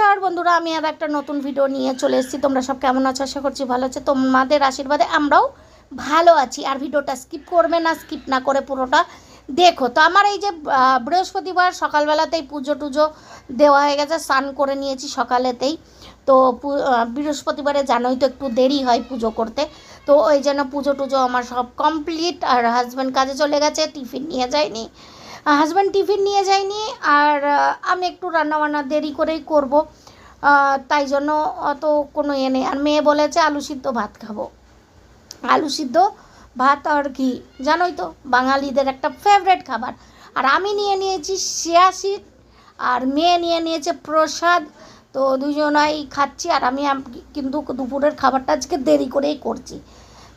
নমস্কার বন্ধুরা, আমি আর একটা নতুন ভিডিও নিয়ে চলে এসেছি। তোমরা সব কেমন আছো? আশা করছি ভালো আছে। তোমাদের আশীর্বাদে আমরাও ভালো আছি। আর ভিডিওটা স্কিপ করবে না স্কিপ না করে পুরোটা দেখো। তো আমার এই যে বৃহস্পতিবার সকালবেলাতেই পুজো টুজো দেওয়া হয়ে গেছে, স্নান করে নিয়েছি সকালেতেই। তো বৃহস্পতিবারে জানোই তো একটু দেরি হয় পুজো করতে। তো ওই জন্য পুজো টুজো আমার সব কমপ্লিট আর হাজব্যান্ড কাজে চলে গেছে, টিফিন নিয়ে যায়নি। হাজব্যান্ড টিফিন নিয়ে যায়নি আর আমি একটু রান্নাবান্না দেরি করেই করব। তাই জন্য অত কোনো এ নেই। আর মেয়ে বলেছে আলু সিদ্ধ ভাত খাব। আলু সিদ্ধ ভাত আর ঘি। জানোই তো, বাঙালিদের একটা ফেভারেট খাবার। আর আমি নিয়ে নিয়েছি শিয়াশিট আর মেয়ে নিয়ে নিয়েছে প্রসাদ। তো দুজনাই খাচ্ছি, আর আমি কিন্তু দুপুরের খাবারটা আজকে দেরি করেই করছি।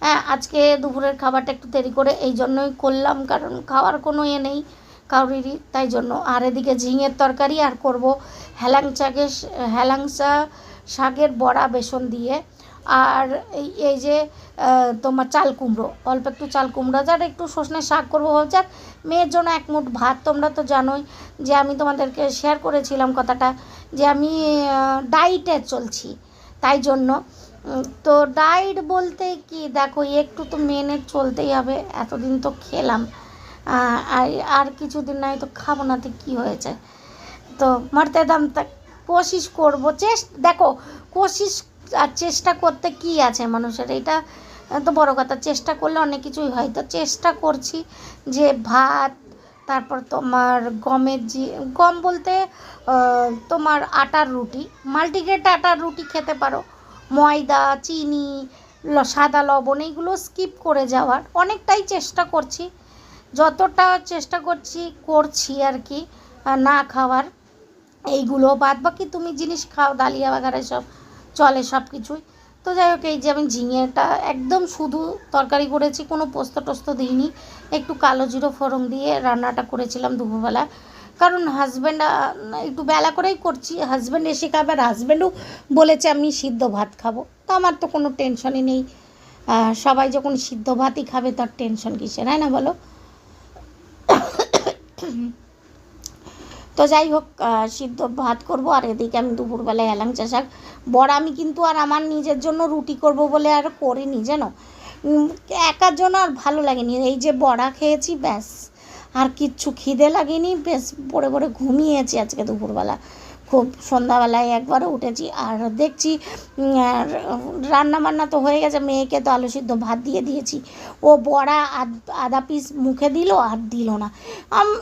হ্যাঁ আজকে দুপুরের খাবারটা একটু দেরি করে, এই জন্যই করলাম, কারণ খাওয়ার কোনো এ নেই। কাউরিরই তাই জন্য। আর এদিকে ঝিঙের তরকারি আর করব হেলাংচাকে হেলাংচা শাকের বড়া, বেসন দিয়ে। আর এই যে তোমার চাল কুমড়ো, অল্প একটু চাল কুমড়ো, যার একটু সজনে শাক করব আর মেয়ের জন্য এক মুঠ ভাত, তোমরা তো জানোই যে আমি তোমাদেরকে শেয়ার করেছিলাম কথাটা যে আমি ডাইটে চলছি, তাই জন্য। তো ডাইট বলতে কি? দেখো, একটু তো মেনে চলতেই হবে, এতদিন তো খেলাম। আর কিছুদিন নাই তো খাব না, তো কী হয়েছে তো মারতে দাম তা কোশিস করব চেষ্টা দেখো কোশিস আর চেষ্টা করতে কি আছে মানুষের? এটা তো বড় কথা, চেষ্টা করলে অনেক কিছুই হয়। তো চেষ্টা করছি যে ভাত, তারপর তোমার গমের যে গম বলতে তোমার আটার রুটি, মাল্টিগ্রেট আটার রুটি খেতে পারো। ময়দা, চিনি সাদা লবণ, এইগুলো স্কিপ করে যাওয়ার। অনেকটাই চেষ্টা করছি। যতটা চেষ্টা করছি করছি আর কি না খাওয়ার এইগুলো বাদ বাকি তুমি জিনিস খাও, ডালিয়া বাগারে সব চলে সব কিছুই তো যাই হোক, এই যে আমি ঝিঙেটা একদম শুধু তরকারি করেছি, কোনো পোস্ত টোস্ত দিইনি। একটু কালো জিরো ফোড়ন দিয়ে রান্নাটা করেছিলাম দুপুরবেলা। কারণ হাজব্যান্ড একটু বেলা করেই করছি। হাজব্যান্ড এসে খাবে আর হাজব্যান্ডও বলেছে, আমি সিদ্ধ ভাত খাব। তো আমার তো কোনো টেনশনই নেই। সবাই যখন সিদ্ধ ভাতই খাবে, তার টেনশন কিসের হয় না বলো? তো যাই হোক সিদ্ধ ভাত করব আর এদিকে আমি দুপুরবেলায় এলাংচা শাক বড় আমি কিন্তু আর আমার নিজের জন্য রুটি করব বলে আর করিনি, জানো? একার জন্য আর ভালো লাগেনি। এই যে বড়া খেয়েছি, ব্যাস। আর কিচ্ছু খিদে লাগেনি বেশ পড়ে পড়ে ঘুমিয়েছি আজকে দুপুরবেলা। খুব সন্ধ্যাবেলায় একবারও উঠেছি আর দেখছি রান্না বান্না তো হয়ে গেছে, মেয়েকে তো আলু সিদ্ধ ভাত দিয়ে দিয়েছি। ও বড়া আধ- পিস মুখে দিল আর দিল না।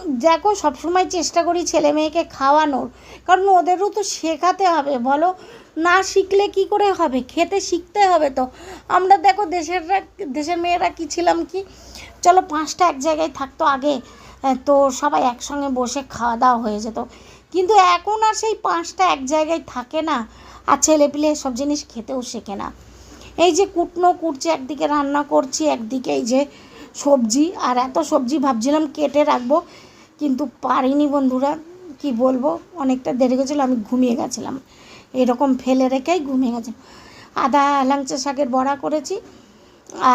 দেখো, সবসময় চেষ্টা করি ছেলে মেয়েকে খাওয়ানোর, কারণ ওদেরও তো শেখাতে হবে, বলো। না শিখলে কি করে হবে? খেতে শিখতে হবে তো। আমরা দেখো, দেশের দেশের মেয়েরা কি ছিলাম কি? চলো, পাঁচটা এক জায়গায় থাকতো আগে তো সবাই একসঙ্গে বসে খাওয়া দাওয়া হয়ে যেত। কিন্তু এখন আর সেই পাঁচটা এক জায়গায় থাকে না। আর ছেলেপিলে সব জিনিস খেতেও শেখে না। এই যে কুটনো কুটছে, একদিকে রান্না করছি, একদিকে এই যে সবজি। আর এত সবজি ভাবছিলাম কেটে রাখব, কিন্তু পারিনি বন্ধুরা, কি বলব? অনেকটা দেরি গেছিল, আমি ঘুমিয়ে গেছিলাম। এরকম ফেলে রেখেই ঘুমিয়ে গেছি। আদা লাংচা শাকের বড়া করেছি,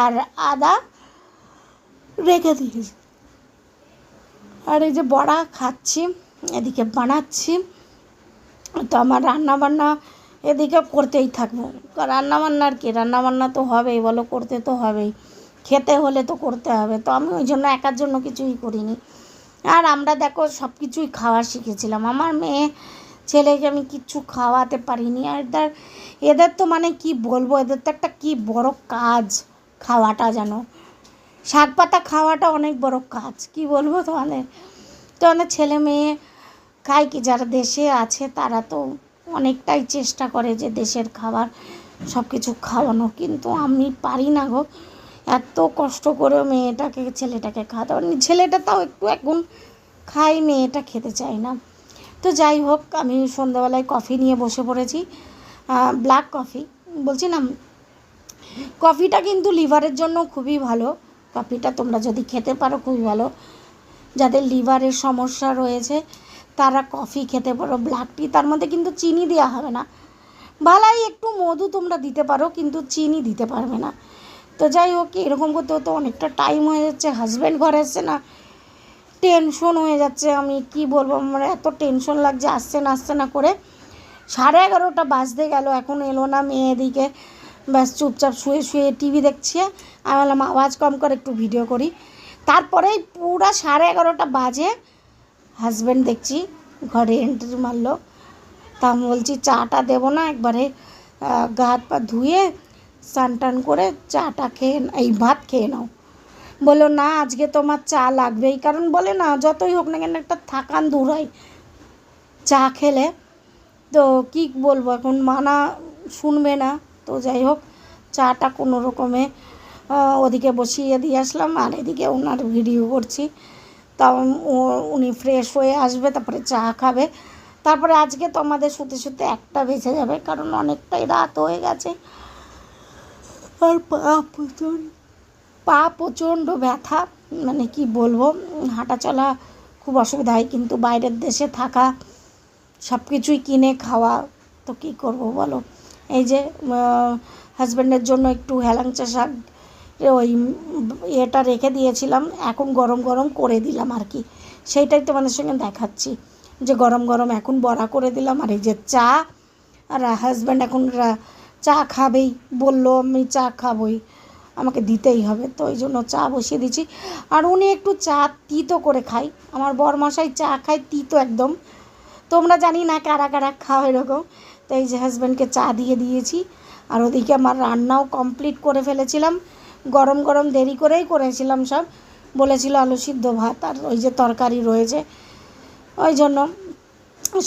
আর আদা রেখে দিয়েছি। আর এই যে বড়া খাচ্ছি। এদিকে বানাচ্ছি। তো আমার রান্না বান্না এদিকে করতেই থাকব। রান্না বান্না আর কি রান্না বান্না তো হবেই, বলো করতে তো হবেই। খেতে হলে তো করতে হবে, তো আমি ওই জন্য একার জন্য কিছুই করিনি। আর আমরা দেখো সব কিছুই খাওয়া শিখেছিলাম। আমার মেয়ে, ছেলেকে আমি কিচ্ছু খাওয়াতে পারিনি। আর এদের এদের তো মানে কি বলব, এদের তো একটা কি বড় কাজ খাওয়াটা যেন শাক পাতা খাওয়াটা অনেক বড় কাজ, কি বলব তোমাদের? তো আমাদের ছেলে মেয়ে খায় কি যারা দেশে আছে, তারা তো অনেকটাই চেষ্টা করে যে দেশের খাবার সব কিছু খাওয়ানো। কিন্তু আমি পারি না গো। এত কষ্ট করে মেয়েটাকে, ছেলেটাকে খাওয়াতে ছেলেটা তাও একটু এখন খাই মেয়েটা খেতে চায় না। তো যাই হোক, আমি সন্ধ্যাবেলায় কফি নিয়ে বসে পড়েছি ব্ল্যাক কফি বলছি না কফিটা কিন্তু লিভারের জন্য খুবই ভালো। কফিটা তোমরা যদি খেতে পারো, খুবই ভালো। যাদের লিভারের সমস্যা রয়েছে তারা কফি খেতে পারো ব্ল্যাক টি তার মধ্যে কিন্তু চিনি দেওয়া হবে না। ভালাই একটু মধু তোমরা দিতে পারো, কিন্তু চিনি দিতে পারবে না। তো যাই হোক, এরকম করতে হতে অনেকটা টাইম হয়ে যাচ্ছে হাজব্যান্ড ঘরে এসছে না টেনশন হয়ে যাচ্ছে। আমি কি বলব, আমার এত টেনশন লাগছে, আসছে না আসছে না করে। সাড়ে এগারোটা বাজতে গেল, এখন এলো না মেয়ে এদিকে। ব্যাস, চুপচাপ শুয়ে শুয়ে টিভি দেখছে। আমি বললাম, আওয়াজ কম করে, একটু ভিডিও করি। তারপরে পুরা সাড়ে এগারোটা বাজে। হাজব্যান্ড দেখছি ঘরে এন্ট্রি মারলো। তা আমি বলছি, চাটা দেবো না। একবারে গা হাত পা ধুয়ে স্নান টান করে চাটা খেয়ে এই ভাত খেয়ে নাও। বলল, না, আজকে তোমার চা লাগবেই কারণ বলে না, যতই হোক না কেন একটা থাকান দূর হয়। চা খেলে, তো কি বলব, এখন মানা শুনবে না। তো যাই হোক, চাটা কোনো রকমে ওদিকে বসিয়ে দিয়ে আসলাম। আর এদিকে ওনার ভিডিও করছি। তা উনি ফ্রেশ হয়ে আসবে, তারপরে চা খাবে। তারপরে আজকে তো আমাদের শুতে শুতে একটা বেঁচে যাবে, কারণ অনেকটাই রাত হয়ে গেছে। আর পা প্রচণ্ড পা প্রচণ্ড ব্যথা মানে কি বলব, হাঁটা চলা খুব অসুবিধা হয়, কিন্তু বাইরের দেশে থাকা সব কিছুই কিনে খাওয়া, তো কী করব বলো? এই যে হাজব্যান্ডের জন্য একটু হেলাংচা শাক ওই এটা রেখে দিয়েছিলাম, এখন গরম গরম করে দিলাম আর কি। সেইটাই তোমাদের সঙ্গে দেখাচ্ছি। যে গরম গরম এখন বড়া করে দিলাম আর এই যে চা, আর হাজব্যান্ড এখন চা খাবেই। বলল, আমি চা খাবই, আমাকে দিতেই হবে। তো ওই জন্য চা বসিয়ে দিচ্ছি। আর উনি একটু চা তিতো করে খায়। আমার বরমশাই চা খায় তিতো একদম। তোমরা জানি না কারা কারা খাও এরকম। তো এই যে হাজব্যান্ডকে চা দিয়ে দিয়েছি। আর ওদিকে আমার রান্নাও কমপ্লিট করে ফেলেছিলাম। গরম গরম দেরি করেই করেছিলাম সব। বলেছিল আলু সিদ্ধ ভাত আর ওই যে তরকারি রয়েছে। ওই জন্য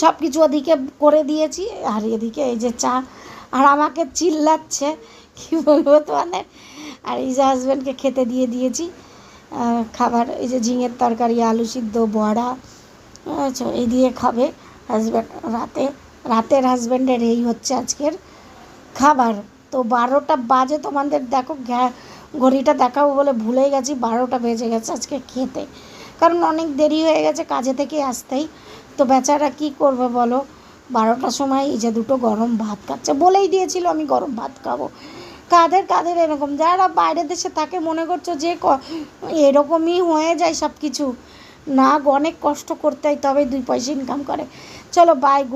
সব কিছু ওদিকে করে দিয়েছি। আর এদিকে এই যে চা। আর আমাকে চিল্লাচ্ছে। কি বলব তোমাদের? আর এই যে হাজব্যান্ডকে খেতে দিয়ে দিয়েছি। খাবার, এই যে ঝিঙের তরকারি, আলু সিদ্ধ, বড়া। আচ্ছা এই দিয়ে খাবে হাজব্যান্ড রাতে। রাতের হাজব্যান্ডের এই হচ্ছে আজকের খাবার। তো বারোটা বাজে তোমাদের। দেখো ঘড়িটা দেখাবো বলে ভুলে গেছি, বারোটা বেজে গেছে আজকে খেতে। কারণ অনেক দেরি হয়ে গেছে কাজে থেকে আসতেই। তো বেচারা কি করবে বলো? বারোটার সময় এই যে দুটো গরম ভাত খাচ্ছে, বলেই দিয়েছিল আমি গরম ভাত খাব। কাদের কাদের এরকম? যারা বাইরের দেশে থাকে মনে করছ যে এরকমই হয়ে যায় সব কিছু না অনেক কষ্ট করতে হয় তবে দুই পয়সা ইনকাম করে। চলো বাই গুড